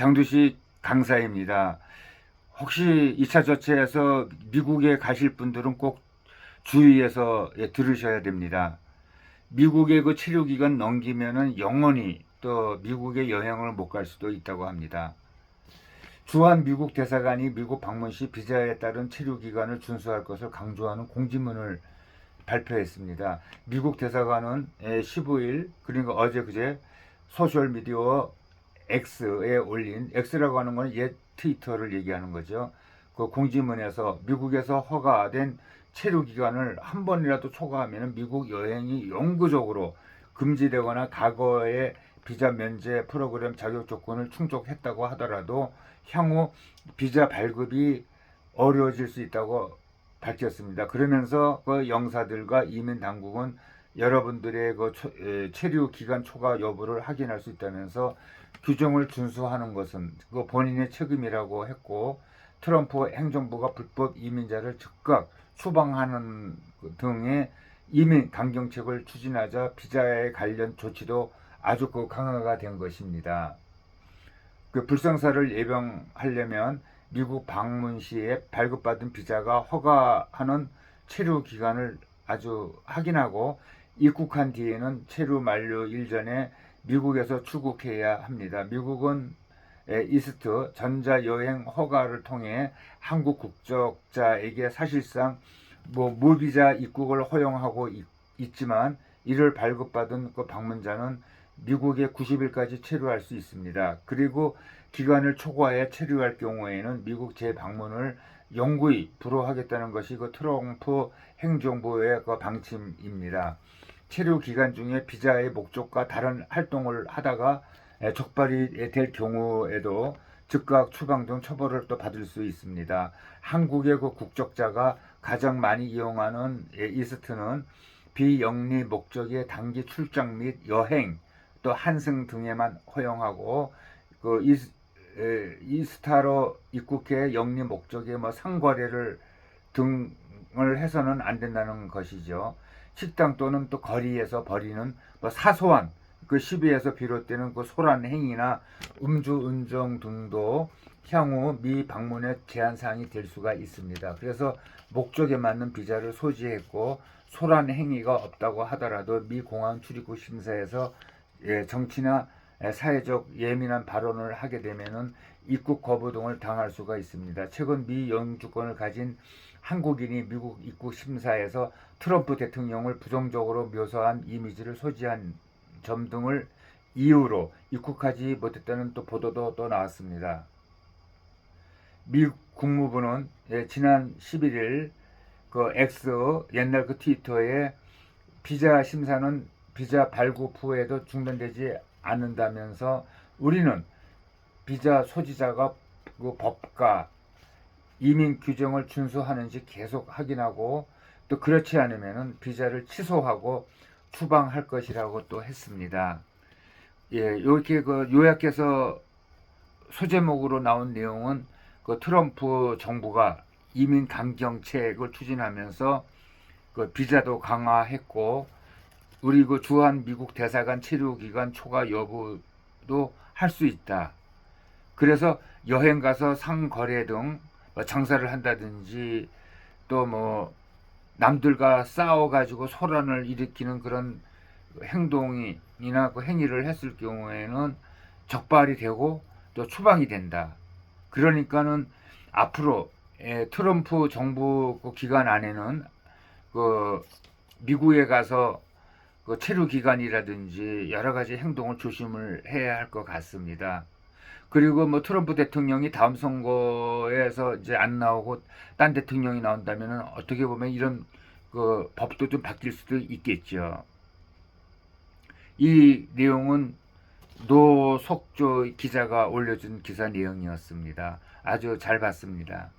장두식 강사입니다. 혹시 2차 조치에서 미국에 가실 분들은 꼭 주의해서 예, 들으셔야 됩니다. 미국의 그 체류 기간 넘기면은 영원히 또 미국에 여행을 못 갈 수도 있다고 합니다. 주한 미국 대사관이 미국 방문 시 비자에 따른 체류 기간을 준수할 것을 강조하는 공지문을 발표했습니다. 미국 대사관은 15일 그러니까 어제 그제 소셜 미디어 X에 올린 X라고 하는 건 옛 트위터를 얘기하는 거죠. 그 공지문에서 미국에서 허가된 체류 기간을 한 번이라도 초과하면 미국 여행이 영구적으로 금지되거나 과거의 비자 면제 프로그램 자격 조건을 충족했다고 하더라도 향후 비자 발급이 어려워질 수 있다고 밝혔습니다. 그러면서 그 영사들과 이민 당국은 여러분들의 그 초- 에, 체류 기간 초과 여부를 확인할 수 있다면서 규정을 준수하는 것은 그 본인의 책임이라고 했고 트럼프 행정부가 불법 이민자를 즉각 추방하는 그 등의 이민 강경책을 추진하자 비자에 관련 조치도 아주 그 강화가 된 것입니다. 그 불상사를 예방하려면 미국 방문 시에 발급받은 비자가 허가하는 체류 기간을 아주 확인하고 입국한 뒤에는 체류 만료 일전에 미국에서 출국해야 합니다. 미국은 에, 이스트 전자 여행 허가를 통해 한국 국적자에게 사실상 뭐 무비자 입국을 허용하고 있, 있지만 이를 발급받은 그 방문자는 미국에 90일까지 체류할 수 있습니다. 그리고 기간을 초과해 체류할 경우에는 미국 재방문을 영구히 불허하겠다는 것이 그 트럼프 행정부의 그 방침입니다. 체류 기간 중에 비자의 목적과 다른 활동을 하다가 에, 적발이 될 경우에도 즉각 추방 등 처벌을 또 받을 수 있습니다. 한국의 그 국적자가 가장 많이 이용하는 예, 이스트는 비영리 목적의 단기 출장 및 여행 또 한승 등에만 허용하고 그 이스, 에, 이스타로 입국해 영리 목적의 뭐 상거래를 등을 해서는 안 된다는 것이죠. 식당 또는 또 거리에서 벌이는 뭐 사소한 그 시비에서 비롯되는 그 소란 행위나 음주 운전 등도 향후 미 방문의 제한 사항이 될 수가 있습니다. 그래서 목적에 맞는 비자를 소지했고 소란 행위가 없다고 하더라도 미 공항 출입국 심사에서 예, 정치나 예, 사회적 예민한 발언을 하게 되면은 입국 거부 등을 당할 수가 있습니다. 최근 미 영주권을 가진 한국인이 미국 입국 심사에서 트럼프 대통령을 부정적으로 묘사한 이미지를 소지한 점 등을 이유로 입국하지 못했다는 또 보도도 또 나왔습니다. 미 국무부는 예, 지난 11일 그 X 옛날 그 트위터에 비자 심사는 비자 발급 후에도 중단되지 않는다면서 우리는 비자 소지자가 그 법과 이민 규정을 준수하는지 계속 확인하고 또 그렇지 않으면은 비자를 취소하고 추방할 것이라고 또 했습니다. 예, 이렇게 그 요약해서 소제목으로 나온 내용은 그 트럼프 정부가 이민 강경책을 추진하면서 그 비자도 강화했고 우리 그 주한 미국 대사관 체류 기간 초과 여부도 할 수 있다. 그래서 여행 가서 상거래 등뭐 장사를 한다든지 또 뭐 남들과 싸워 가지고 소란을 일으키는 그런 행동이나 그 행위를 했을 경우에는 적발이 되고 또 추방이 된다. 그러니까는 앞으로 에, 트럼프 정부 그 기간 안에는 그 미국에 가서 그 체류 기간이라든지 여러 가지 행동을 조심을 해야 할 것 같습니다. 그리고 뭐 트럼프 대통령이 다음 선거에서 이제 안 나오고 딴 대통령이 나온다면은 어떻게 보면 이런 그 법도 좀 바뀔 수도 있겠죠. 이 내용은 노석조 기자가 올려준 기사 내용이었습니다. 아주 잘 봤습니다.